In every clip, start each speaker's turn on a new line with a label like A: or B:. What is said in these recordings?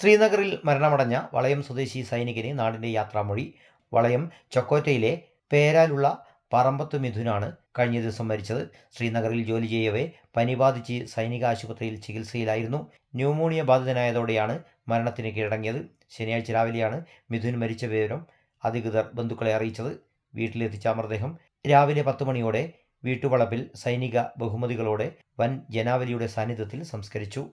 A: ശ്രീനഗറിൽ മരണമടഞ്ഞ വളയം സ്വദേശി സൈനികന് നാടിന്റെ യാത്രാമൊഴി. വളയം ചൊക്കോറ്റയിലെ പേരാലുള്ള പറമ്പത്ത് മിഥുനാണ് കഴിഞ്ഞ ദിവസം മരിച്ചത്. ശ്രീനഗറിൽ ജോലി ചെയ്യവേ പനി ബാധിച്ച് സൈനിക ആശുപത്രിയിൽ ചികിത്സയിലായിരുന്നു. ന്യൂമോണിയ ബാധിതനായതോടെയാണ് മരണത്തിന് കീഴടങ്ങിയത്. ശനിയാഴ്ച രാവിലെയാണ് മിഥുൻ മരിച്ച വിവരം അധികൃതർ ബന്ധുക്കളെ അറിയിച്ചത്. വീട്ടിലെത്തിച്ച മൃതദേഹം രാവിലെ പത്ത് മണിയോടെ വീട്ടുവളപ്പിൽ സൈനിക ബഹുമതികളോടെ വൻ ജനാവലിയുടെ സാന്നിധ്യത്തിൽ സംസ്കരിച്ചു.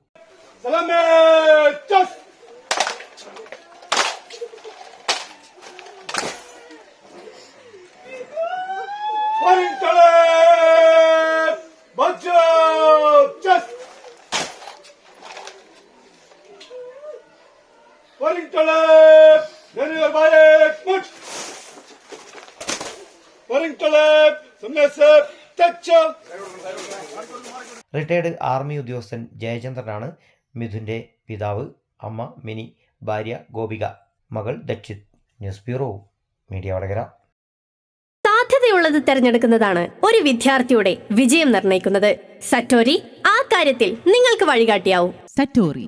B: Firing Taleb! Daniel Bayek! Much! Firing Sumnesep! Samnesep!
A: Retired army ഉദ്യോഗസ്ഥൻ ജയചന്ദ്രനാണ് മിഥുന്റെ പിതാവ് അമ്മ മിനി ഭാര്യ ഗോപിക മകൾ Dakshith news bureau media Vadakara
C: സാധ്യതയുള്ളത് തിരഞ്ഞെടുക്കുന്നതാണ് ഒരു വിദ്യാർത്ഥിയുടെ വിജയം നിർണയിക്കുന്നത് സറ്റോരി ആ കാര്യത്തിൽ നിങ്ങൾക്ക് വഴികാട്ടിയാവും
D: Satori,